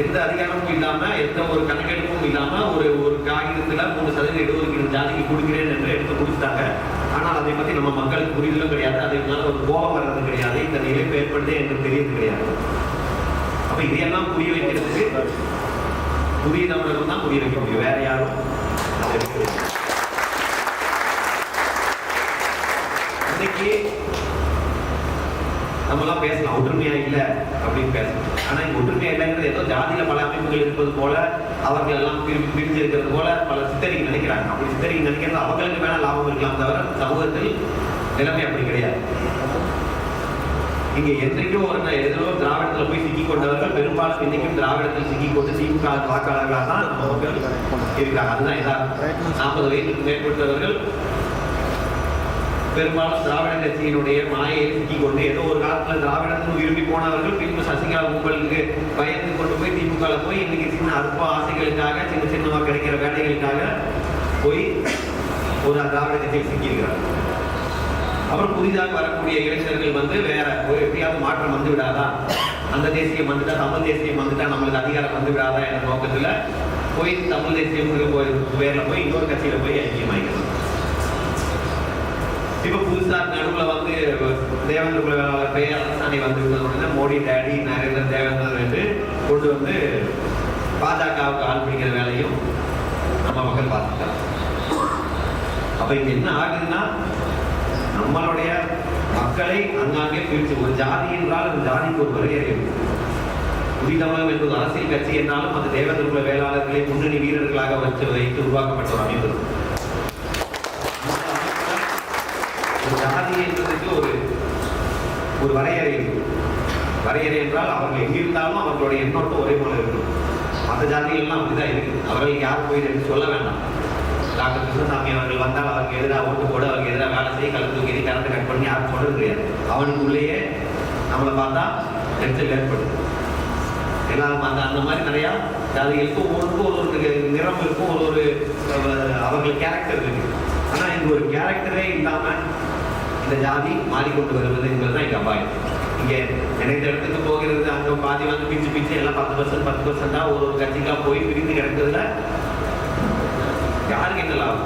எந்த அதிகாரமும் இல்லாம எந்த ஒரு கணக்கெடுப்பும் இல்லாம ஒரு ஒரு காகிதத்துல மூணு சதவீதம் இடஒதுக்கீடு ஜாதிக்கு கொடுக்கிறேன் என்று எடுத்து கொடுத்தாங்க ஆனால் அதை பத்தி நம்ம மக்களுக்கு புரிதலும் கிடையாது. அதனால ஒரு கோபம் வர்றது கிடையாது. இந்த நிலைப்பு ஏற்படுதே என்று தெரியறது கிடையாது. அப்ப இதையெல்லாம் புரிய வைக்கிறதுக்கு புதிய தமிழர்கள் தான் புரிய வைக்க முடியும். வேற யாரும் இன்னைக்கு நம்மலாம் பேசலாம். ஒற்றுமையா இல்ல அப்படின்னு பேசலாம். ஆனா இங்க ஒற்றுமையா இல்லைங்கிறது ஏதோ ஜாதியில பல அமைப்புகள் இருப்பது போல அவர்கள் எல்லாம் பிரிவு பிரிஞ்சு இருக்கிறது போல பல சித்தரிக்கு நினைக்கிறாங்க. அப்படி சித்தரிக்கு நினைக்கிறது அவங்களுக்கு வேணா லாபம் இருக்கலாம் தவிர சமூகத்தில் நிலைமை அப்படி கிடையாது. இங்க என்றைக்கும் ஒரு எதிரோ திராவிடத்துல போய் சிக்கி கொண்டவர்கள் பெரும்பாலும் இன்னைக்கும் திராவிடத்தில் சிக்கி கொண்டு திமுக வாக்காளர்களாக தான் மக்கள் இருக்காங்க அதுதான் யதார்த்தம். நாற்பது வயதுக்கு மேற்பட்டவர்கள் பெரும்பாலும் திராவிட கட்சியினுடைய மாயை சிக்கி கொண்டு ஏதோ ஒரு காலத்தில் திராவிடத்தில் விரும்பி போனவர்கள் பின்பு சசிகலா உங்களுக்கு பயந்து கொண்டு போய் திமுக போய் இன்னைக்கு சின்ன அற்ப ஆசைகளுக்காக சின்ன சின்னமாக கிடைக்கிற வேலைகளுக்காக போய் ஒரு திராவிட கட்சியில் சிக்கியிருக்கிறாங்க அப்புறம் புதிதாக வரக்கூடிய இளைஞர்கள் வந்து வேற ஒரு எப்படியாவது மாற்றம் வந்து விடாதா? அந்த தேசியம் வந்துட்டா தமிழ் தேசியம் வந்துட்டா நம்மளுக்கு அதிகாரம் வந்து விடாதா என்ற நோக்கத்தில் போய் தமிழ் தேசியம் போய் பேர்ல போய் இன்னொரு கட்சியில் போய் ஐக்கியமாயிக்கிறது இப்போ புதுசா நடுவில் வந்து தேவேந்திர குல வேளாளர் பெயர் அரசாணை வந்து விட்டது மோடி டேடி நரேந்திர தேவேந்திரன் என்று கொண்டு வந்து பாஜகவுக்கு ஆள் பிடிக்கிற வேலையும் நம்ம மக்கள் பார்த்துக்கலாம். அப்ப இங்கே என்ன ஆகுதுன்னா நம்மளுடைய மக்களை அங்காங்கே பிரித்து ஒரு ஜாதி என்றால் அந்த ஜாதிக்கு ஒரு வரையறை இருக்கு புதிதமிழகம் என்பது அரசியல் கட்சி என்றாலும் அந்த தேவேந்திர குல வேளாளர்களை முன்னணி வீரர்களாக வச்சு வைத்து உருவாக்கப்பட்ட ஒரு அமைப்பு இருக்கு. ஒரு ஜாதி என்பதற்கு ஒரு ஒரு வரையறை இருக்கு. வரையறை என்றால் அவர்கள் எங்கிருந்தாலும் அவர்களுடைய எண்ணோட்டம் ஒரே போல இருக்கும். மற்ற ஜாதிகள்லாம் அப்படிதான் இருக்குது அவர்கள் யாரும் போய் சொல்ல வேண்டாம். டாக்டர் கிருஷ்ணசாமி அவர்கள் வந்தால் அவருக்கு எதிராக ஓட்டு போட அவருக்கு எதிராக வேலை செய்ய கலந்து தூக்கி கரண்ட் கட் பண்ணி யாரும் சொல்றது கிடையாது. அவனுக்குள்ளேயே நம்மளை பார்த்தா எரிச்சல் ஏற்படுது எல்லாரும் அந்த அந்த மாதிரி நிறையா ஜாதிகளுக்கு ஒவ்வொருக்கும் ஒரு ஒரு நிறம் இருக்கும் ஒரு ஒரு அவர்கள் கேரக்டர் இருக்கு. ஆனால் இங்க ஒரு கேரக்டரே இல்லாமல் இந்த ஜாதி மாறிக்கொண்டு வருவது என்பதுதான் இங்கே அபாயம் இங்கே நினைத்த இடத்துக்கு போகிறது அங்கே பாதி வந்து பிச்சு பிச்சு எல்லாம் பத்து பர்சன்ட் பத்து பர்சன்டா ஒரு ஒரு கட்சிக்காக போய் பிரிந்து கிடக்குறதுல யாருக்கு என்ன லாபம்?